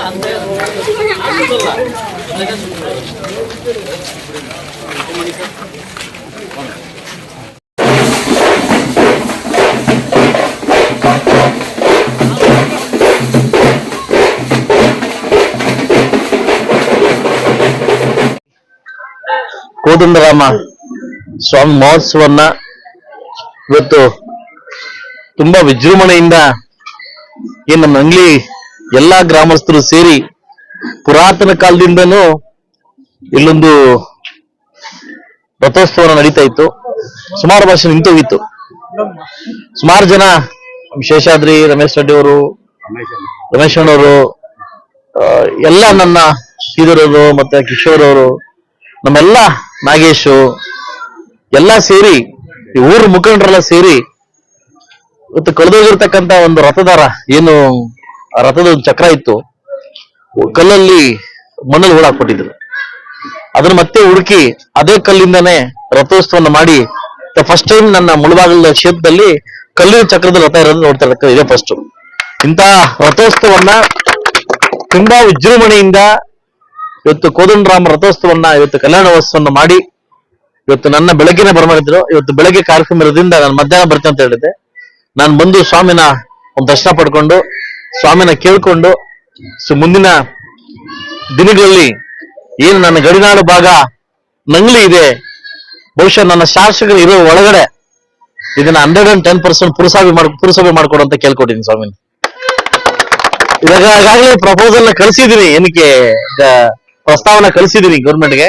Kudung drama, suami mos warna betul, tumbuh biji rumahnya indah, ini nanggli. ಎಲ್ಲಾ ಗ್ರಾಮಸ್ಥರು ಸೇರಿ ಪುರಾತನ ಕಾಲದಿಂದನೂ ಇಲ್ಲೊಂದು ರಥೋತ್ಸವ ನಡೀತಾ ಇತ್ತು. ಸುಮಾರು ವರ್ಷ ನಿಂತೋಗಿತ್ತು. ಸುಮಾರು ಜನ ಶೇಷಾದ್ರಿ ರಮೇಶ್ ರೆಡ್ಡಿ ಅವರು ರಮೇಶ್ ಅಣ್ಣವರು ಆ, ಎಲ್ಲ ನನ್ನ ಶ್ರೀಧರ್ ಅವರು ಮತ್ತೆ ಕಿಶೋರ್ ಅವರು ನಮ್ಮೆಲ್ಲ ನಾಗೇಶ್ ಎಲ್ಲ ಸೇರಿ ಈ ಊರ ಮುಖಂಡರೆಲ್ಲ ಸೇರಿ ಇವತ್ತು ಕಳೆದೋಗಿರ್ತಕ್ಕಂತ ಒಂದು ರಥದಾರ ಏನು ರಥದ ಒಂದು ಚಕ್ರ ಇತ್ತು. ಕಲ್ಲಲ್ಲಿ ಮಣ್ಣಲ್ಲಿ ಹೂಳಾಕ್ಬಿಟ್ಟಿದ್ರು ಅದನ್ನ ಮತ್ತೆ ಹುಡುಕಿ ಅದೇ ಕಲ್ಲಿಂದಾನೆ ರಥೋತ್ಸವವನ್ನು ಮಾಡಿ ಫಸ್ಟ್ ಟೈಮ್ ನನ್ನ ಮುಳಬಾಗಿಲ ಕ್ಷೇತ್ರದಲ್ಲಿ ಕಲ್ಲಿನ ಚಕ್ರದ ರಥ ಇರೋದು ನೋಡ್ತಾ ಇರ್ತಕ್ಕ ಇದೇ ಫಸ್ಟ್ ಇಂತ ರಥೋತ್ಸವವನ್ನ ತುಂಬಾ ವಿಜೃಂಭಣೆಯಿಂದ ಇವತ್ತು ಕೋದಂಡರಾಮ ರಥೋತ್ಸವವನ್ನ ಇವತ್ತು ಕಲ್ಯಾಣೋತ್ಸವನ್ನ ಮಾಡಿ, ಇವತ್ತು ನನ್ನ ಬೆಳಗ್ಗೆನೆ ಬರಮಾಡಿದ್ರು. ಇವತ್ತು ಬೆಳಗ್ಗೆ ಕಾರ್ಯಕ್ರಮ ಇರೋದ್ರಿಂದ ನಾನು ಮಧ್ಯಾಹ್ನ ಬರ್ತೇನೆ ಅಂತ ಹೇಳಿದ್ದೆ. ನಾನು ಬಂದು ಸ್ವಾಮಿನ ಒಂದು ದರ್ಶನ ಪಡ್ಕೊಂಡು ಸ್ವಾಮಿನ ಕೇಳ್ಕೊಂಡು, ಸೊ, ಮುಂದಿನ ದಿನಗಳಲ್ಲಿ ಏನು ನನ್ನ ಗಡಿನಾಡು ಭಾಗ ನಂಗ್ಲಿ ಇದೆ, ಬಹುಶಃ ನನ್ನ ಶಾಸಕರು ಇರೋ ಒಳಗಡೆ ಇದನ್ನ ಹಂಡ್ರೆಡ್ ಅಂಡ್ ಟೆನ್ ಪರ್ಸೆಂಟ್ ಪುರಸಭೆ ಮಾಡ್, ಪುರಸಭೆ ಮಾಡ್ಕೊಡು ಅಂತ ಕೇಳ್ಕೊಟ್ಟಿದ್ದೀನಿ ಸ್ವಾಮಿನ. ಇವಾಗ ಈಗಾಗಲೇ ಪ್ರಪೋಸಲ್ನ ಕಳಿಸಿದೀನಿ ಏನಕ್ಕೆ ಪ್ರಸ್ತಾವನ ಕಳಿಸಿದೀನಿ ಗೌರ್ಮೆಂಟ್ಗೆ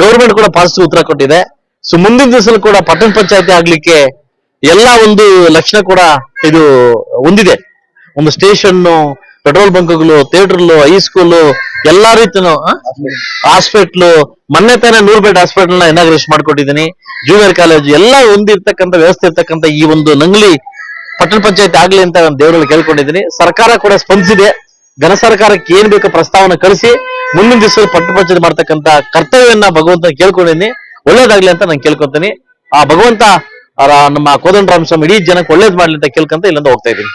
ಗೌರ್ಮೆಂಟ್ ಕೂಡ ಪಾಸಿಟಿವ್ ಉತ್ತರ ಕೊಟ್ಟಿದೆ. ಸೊ, ಮುಂದಿನ ದಿವಸ ಕೂಡ ಪಟ್ಟಣ ಪಂಚಾಯತಿ ಆಗ್ಲಿಕ್ಕೆ ಎಲ್ಲಾ ಒಂದು ಲಕ್ಷಣ ಕೂಡ ಇದು ಹೊಂದಿದೆ. ಒಂದು ಸ್ಟೇಷನ್ ಪೆಟ್ರೋಲ್ ಬಂಕ್ಗಳು ಥಿಯೇಟರ್ಲು ಹೈಸ್ಕೂಲು ಎಲ್ಲಾ ರೀತಿನೂ ಹಾಸ್ಪಿಟ್ಲು ಮೊನ್ನೆ ತಾನೇ ನೂರ್ ಬೆಡ್ ಹಾಸ್ಪಿಟಲ್ನ ಇನಾಗ್ರೇಷನ್ ಮಾಡ್ಕೊಟ್ಟಿದ್ದೀನಿ. ಜೂನಿಯರ್ ಕಾಲೇಜ್ ಎಲ್ಲ ಹೊಂದಿರ್ತಕ್ಕಂಥ ವ್ಯವಸ್ಥೆ ಇರ್ತಕ್ಕಂಥ ಈ ಒಂದು ನಂಗ್ಲಿ ಪಟ್ಟಣ ಪಂಚಾಯತ್ ಆಗ್ಲಿ ಅಂತ ನಾನು ದೇವರಲ್ಲಿ ಕೇಳ್ಕೊಂಡಿದ್ದೀನಿ. ಸರ್ಕಾರ ಕೂಡ ಸ್ಪಂದಿಸಿದೆ ಘನ ಸರ್ಕಾರಕ್ಕೆ ಏನ್ ಬೇಕು ಪ್ರಸ್ತಾವನೆ ಕಳಿಸಿ, ಮುಂದಿನ ದಿವಸ ಪಟ್ಟಣ ಪಂಚಾಯತ್ ಮಾಡ್ತಕ್ಕಂಥ ಕರ್ತವ್ಯವನ್ನ ಭಗವಂತ ಕೇಳ್ಕೊಂಡಿದ್ದೀನಿ. ಒಳ್ಳೇದಾಗ್ಲಿ ಅಂತ ನಾನು ಕೇಳ್ಕೊತೀನಿ. ಆ ಭಗವಂತ ನಮ್ಮ ಕೋದಂಡರಾಮ ಸ್ವಾಮಿ, ಇಡೀ ಜನಕ್ಕೆ ಒಳ್ಳೇದ್ ಮಾಡ್ಲಿ ಅಂತ ಕೇಳ್ಕೊಂತ ಇಲ್ಲಿಂದ ಹೋಗ್ತಾ ಇದ್ದೀನಿ.